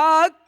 あっ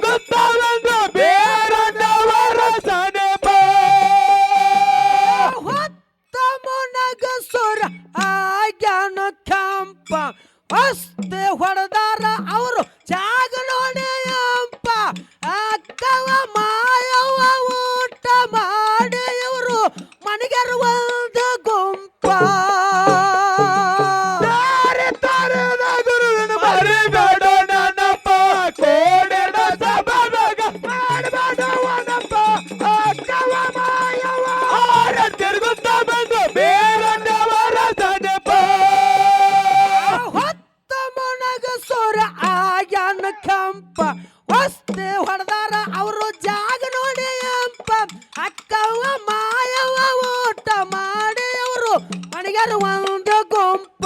Good morning. ಕೊಂಡ ಕೊಂಪ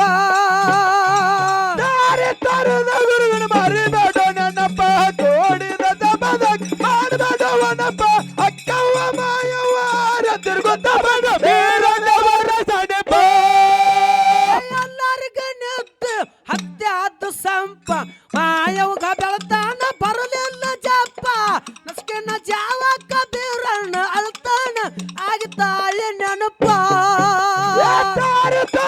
ದಾರಿ ತರದ ಗುರುವಿನ ಮರಿಬೇಡ ನನ್ನಪ್ಪ ತೋಡಿದ ದಬದಗ್ ಮಾಡಬೇಡವನಪ್ಪ ಅಕ್ಕವ್ವ ಮಾಯವಾರ ತಿರುಗುತ್ತ ಬಡ ಬೇರವರ ಸಣಪ ಎಲ್ಲರಿಗ ನೆದ್ದು ಹತ್ತೆ ಆದ್ದು ಸಂಪ ಮಾಯವ್ಗ ಜಪ್ಪ ನಸ್ಕಿನ ಜಾವಕ್ಕ ಬೀರಣ್ಣ ಅಳ್ತಾನ ಆಗಿತ್ತಾಳೆ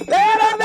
Era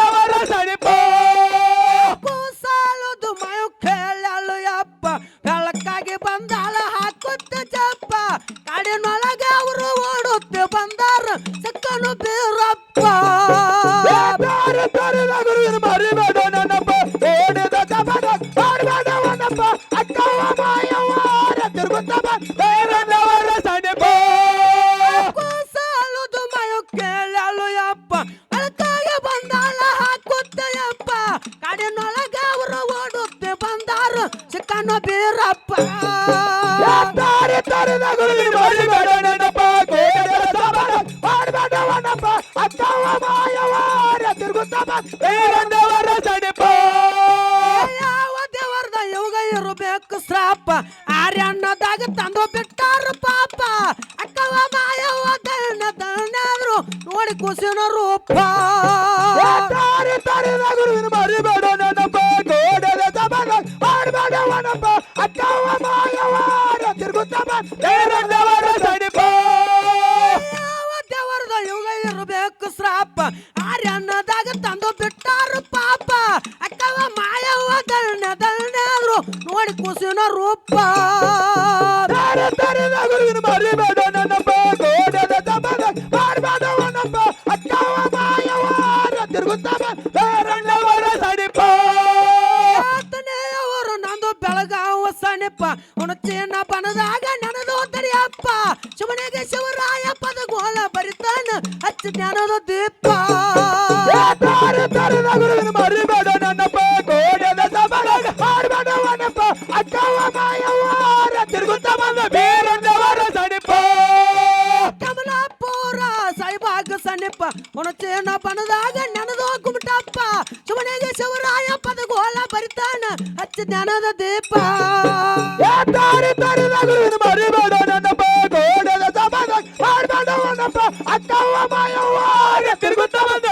ನಾನು ಬೀರಪ್ಪ. ದಾರಿ ತರದ ಯಾವ ದೇವರದ ಯೋಗ ಇರಬೇಕು ಶ್ರಾಪ. ಆರ್ಯಣ್ಣದಾಗ ತಂದು ಬಿಟ್ಟಾರ ಪಾಪ. ಅಕ್ಕವ ಮಾಯವ ದಣ್ಣ ನೋಡಿ ಕುಸಿನ ರೂಪ. ದಾರಿ ತರದ ಗುರುವಿನ ನಪ್ಪ ಅಕ್ಕವ ಮಾಯವಾರ ತಿರುಗುತ್ತ ದೇವರದವರ ಸಡಿಪ ಇರಬೇಕು ಶ್ರಾಪ? ಆರ್ಯನ್ನದಾಗ ತಂದು ಬಿಟ್ಟಾರು ಪಾಪ. ಅಕ್ಕವ ಮಾಯವ ದಳ್ಳ ದಳ್ಳ ನೋಡಿ ಕುಸಿನ ರೂಪ. ಶಿವರಾಯ ಪದಗೋಳ ಬರಿತಾನ ಹಚ್ಚ ಜ್ಞಾನದ ದೀಪ. ಮರಿಬೇಡ ನನ್ನಪ್ಪ ಗೋಡೆದ ಸಬರಗ ಹಾಡಬೇಡ ವನಪ್ಪ ಅಕ್ಕವ ಮಾಯವಾರ ತಿರುಗುತ್ತ ಬಂದ ಬೇರೆಂದವರ ಸಣಿಪ ಕಮಲಾಪುರ ಸೈಬಾಗ ಸಣಿಪ ಮೊಣಚೇನ ಬಣದಾಗ ಜ್ಞಾನದ ದೀಪ ದಾರಿ ತರದ ಗುರುವಿನ ಮರಿಬೇಡ ನನ್ನಪ್ಪ ಕೋಡ್ಯದ ಸಭಾದಾಗ ಹಾಡ್ಬೇಡವನಪ್ಪ ಅಕ್ಕವ ಮಾಯವ್ವಾರ ತಿರುಗುತ್ತ ಬಂದ